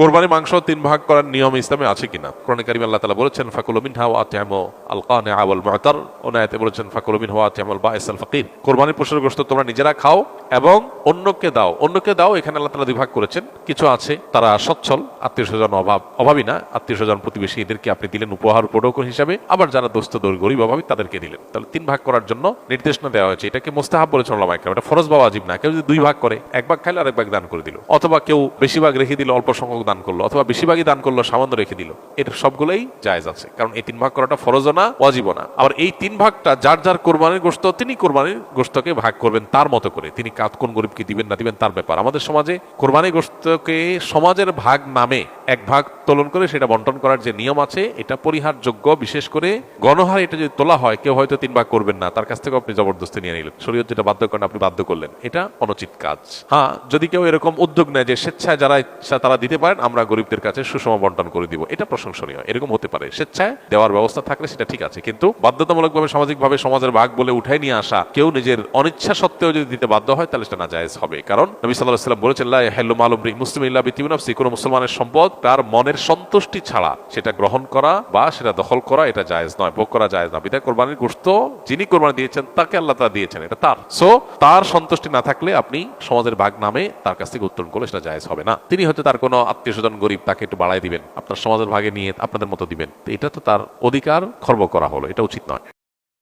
কোরবানি মাংস তিন ভাগ করার নিয়ম ইসলামে আছে কিনা? কোরআন আল্লাহ তালা বলেছেন, ফাকুল মিন হাওয়া আতিয়ামো আলকানে আওয়াল মুতার ওনায়াতে বলেছেন, ফাকুল মিন হাওয়া আতিয়ামুল বাইস আল ফাকির কোরবানির পশুর গোশত তোমরা নিজেরা খাও এবং অন্যকে দাও। অন্যকে দাও, এখানে আল্লাহ তালা দুই ভাগ করেছেন। কিছু আছে, তারা সচ্ছল আত্মীয় স্বজন অভাব অভাবী না। আত্মীয় স্বজন প্রতিবেশী এদেরকে আপনি দিলেন উপহার প্রোটোকন হিসাবে, আবার যারা দোস্ত দৌড় গরিব, অভাবী, তাদেরকে দিলেন। তাহলে তিন ভাগ করার জন্য নির্দেশনা দেওয়া হয়েছে। এটাকে মোস্তাহাব বলেছেন একরাম। এটা ফরজ বা ওয়াজিব না। কেউ যদি দুই ভাগ করে, এক ভাগ খাইলে আরেক ভাগ দান করে দিল। অথবা কেউ বেশিরভাগ রেখে দিল অল্প সংখ্যক দান করল অথবা বেশিরভাগই দান করল, সামান্য রেখে দিল। এটা সবগুলোই জায়েজ আছে। কারণ এই তিন ভাগ করাটা ফরজও না, ওয়াজিবও না। আবার এই তিন ভাগটা যার যার কোরবানির গোস্ত তিনি কোরবানির গোস্তকে ভাগ করবেন তার মতো করে। তিনি কাত কোন গরিবকে দিবেন না দিবেন তার ব্যাপার। আমাদের সমাজে কোরবানি গোস্তকে সমাজের ভাগ নামে এক ভাগ তোলন করে সেটা বন্টন করার যে নিয়ম আছে, এটা পরিহারযোগ্য, বিশেষ করে গণহার এটা যদি তোলা হয়, কেউ হয়তো তিন ভাগ করবেন না। তার কাছ থেকে আপনি জবরদস্তি নিয়ে নিলেন। শরীয়ত যেটা বাধ্য করেন, আপনি বাধ্য করলেন। এটা অনুচিত কাজ। হ্যাঁ যদি কেউ এরকম উদ্যোগ নেয় যে স্বেচ্ছায় যারা ইচ্ছা তারা দিতে পারেন, আমরা গরিবদের কাছে সুষম বন্টন করে দিব। এটা প্রশংসনীয়, এরকম হতে পারে। স্বেচ্ছায় দেওয়ার ব্যবস্থা থাকলে সেটা ঠিক আছে, কিন্তু বাধ্যতামূলকভাবে, সামাজিকভাবে, সমাজের ভাগ বলে উঠাই নিয়ে আসা, কেউ নিজের অনিচ্ছা সত্ত্বেও যদি দিতে বাধ্য হয়, তাহলে সেটা না জায়েজ হবে। কারণ নবী সাল্লাহ সাল্লাম বলেছেন হেল্লু মালুমরি মুসলিম ইল্লা বিতিমিনাফসি কোনো মুসলমানের সম্পদ তার মনের সন্তুষ্টি ছাড়া সেটা গ্রহণ করা বা সেটা দখল করা, এটা জায়েজ নয়, ভোগ করা জায়েজ না। বিদায় কোরবানির গোশত যিনি কোরবানি দিয়েছেন, তাকে আল্লাহ তা দিয়েছেন, এটা তার। সো তার সন্তুষ্টি না থাকলে আপনি সমাজের ভাগ নামে তার কাছ থেকে উত্তোলন করলে সেটা জায়েজ হবে না। তিনি হয়তো তার কোনো আত্মীয় স্বজন গরিব, তাকে একটু বাড়াই দিবেন। আপনার সমাজের ভাগে নিয়ে আপনাদের মতো দিবেন। তো এটা তো তার অধিকার খর্ব করা হলো, এটা উচিত নয়।